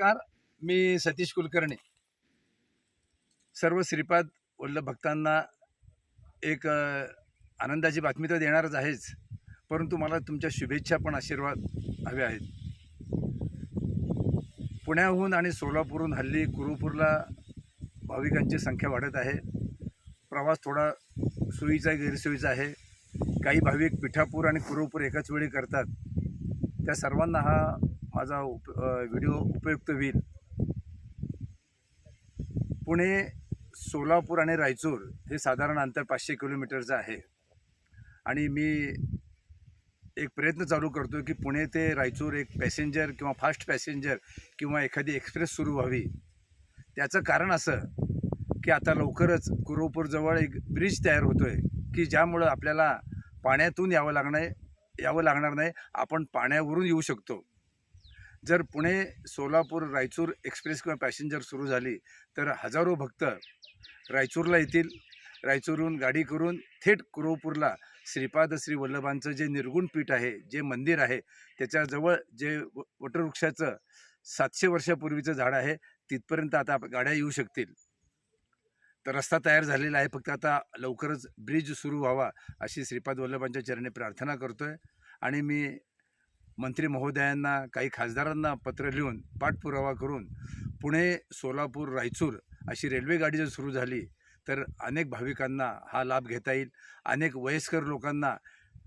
नमस्कार मी सतीश कुलकर्णी. सर्व श्रीपाद वल्लभ भक्तांना एक आनंदाची बातमी तर देणारच आहेच परंतु मला तुमच्या शुभेच्छा पण आशीर्वाद हवे आहेत. पुण्याहून आणि सोलापूरहून हल्ली कुरुपूरला भाविकांची संख्या वाढत आहे. प्रवास थोडा सोयीचा गैरसोयीचा आहे. काही भाविक पिठापूर आणि कुरुपूर एकाच वेळी करतात. त्या सर्वांना हा माझा उप व्हिडिओ उपयुक्त होईल. पुणे सोलापूर आणि रायचूर हे साधारण अंतर पाचशे किलोमीटरचं आहे. आणि मी एक प्रयत्न चालू करतो की पुणे ते रायचूर एक पॅसेंजर किंवा फास्ट पॅसेंजर किंवा एखादी एक्सप्रेस सुरू व्हावी. त्याचं कारण असं की आता लवकरच कुरोपूरजवळ एक ब्रिज तयार होतो आहे की ज्यामुळं आपल्याला पाण्यातून यावं लागणं यावं लागणार नाही. आपण पाण्यावरून येऊ शकतो. जर पुणे सोलापूर रायचूर एक्सप्रेस किंवा पॅसेंजर सुरू झाली तर हजारो भक्त रायचूरला येतील. रायचूरहून गाडी करून थेट कुरोपूरला श्रीपाद श्री वल्लभांचं जे निर्गुण पीठ आहे जे मंदिर आहे त्याच्याजवळ जे व- वटवृक्षाचं सातशे वर्षापूर्वीचं झाड आहे तिथपर्यंत आता गाड्या येऊ शकतील. तर रस्ता तयार झालेला आहे फक्त आता लवकरच ब्रिज सुरू व्हावा अशी श्रीपाद वल्लभांच्या चरणी प्रार्थना करतोय. आणि मी मंत्री महोदयांना काही खासदारांना पत्र लिहून पाठपुरावा करून पुणे सोलापूर रायचूर अशी रेल्वेगाडी जर सुरू झाली तर अनेक भाविकांना हा लाभ घेता येईल. अनेक वयस्कर लोकांना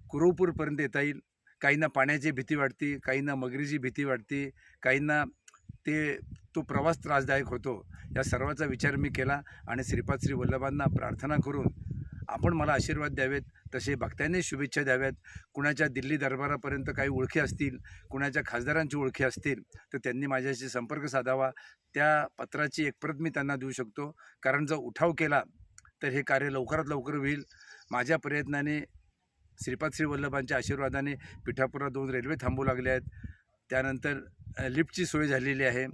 कुरुपूरपर्यंत येता येईल. काहींना पाण्याची भीती वाटते काहींना मगरीची भीती वाटते काहींना ते तो प्रवास त्रासदायक होतो. या सर्वाचा विचार मी केला आणि श्रीपाद श्री वल्लभांना प्रार्थना करून आपण मला आशीर्वाद द्यावेत तसे भक्तांनी शुभेच्छा द्याव्यात. कुणाच्या दिल्ली दरबारापर्यंत काही ओळखी असतील कुणाच्या खासदारांची ओळखी असतील तर त्यांनी माझ्याशी संपर्क साधावा. त्या पत्राची एक प्रत मी त्यांना देऊ शकतो. कारण जर उठाव केला तर हे कार्य लवकरात लवकर होईल. माझ्या प्रयत्नाने श्रीपाद श्री वल्लभांच्या आशीर्वादाने पिठापुरात दोन रेल्वे थांबू लागले आहेत. त्यानंतर लिफ्टची सोय झालेली आहे.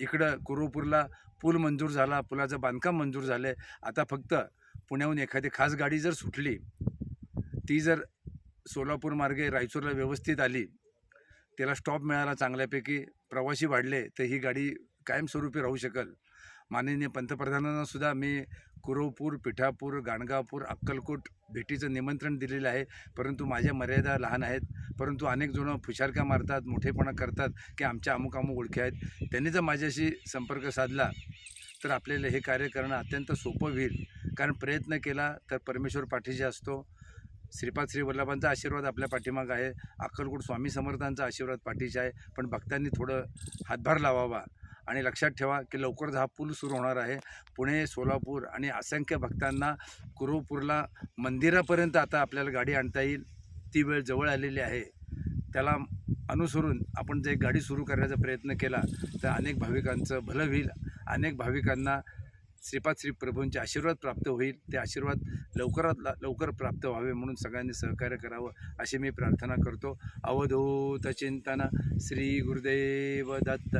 इकडं कुरुपूरला पूल मंजूर झाला पुलाचं बांधकाम मंजूर झालं आहे आता फक्त पुण्याहून एखादी खास गाडी जर सुटली ती जर सोलापूर मार्गे रायचूरला व्यवस्थित आली त्याला स्टॉप मिळाला चांगल्यापैकी प्रवासी वाढले तर ही गाडी कायमस्वरूपी राहू शकेल. माननीय पंतप्रधानांनासुद्धा मी कुरोपूर पिठापूर गाणगापूर अक्कलकोट भेटीचं निमंत्रण दिलेलं आहे. परंतु माझ्या मर्यादा लहान आहेत. परंतु अनेक जणं फुशारक्या मारतात मोठेपणा करतात की आमच्या अमुक अमुक ओळखी आहेत. त्यांनी जर माझ्याशी संपर्क साधला तर आपल्याला हे कार्य करणं अत्यंत सोपं होईल. कारण प्रयत्न केला तर परमेश्वर पाठीशी असतो. श्रीपाद श्री वल्लभांचा आशीर्वाद आपल्या पाठीमागं आहे. अक्कलकोट स्वामी समर्थांचा आशीर्वाद पाठीशी आहे. पण भक्तांनी थोडं हातभार लावावा आणि लक्षात ठेवा की लवकरच हा पूल सुरू होणार आहे. पुणे सोलापूर आणि असंख्य भक्तांना कुरुपूरला मंदिरापर्यंत आता आपल्याला गाडी आणता येईल. ती वेळ जवळ आलेली आहे. त्याला अनुसरून आपण जे गाडी सुरू करण्याचा प्रयत्न केला तर अनेक भाविकांचं भलं होईल. अनेक भाविकांना श्रीपाद श्री प्रभूंचे आशीर्वाद प्राप्त होईल. ते आशीर्वाद लवकरात ला- लवकर प्राप्त व्हावे म्हणून सगळ्यांनी सहकार्य करावं अशी मी प्रार्थना करतो. अवधूत चिंतन श्री गुरुदेव दत्त.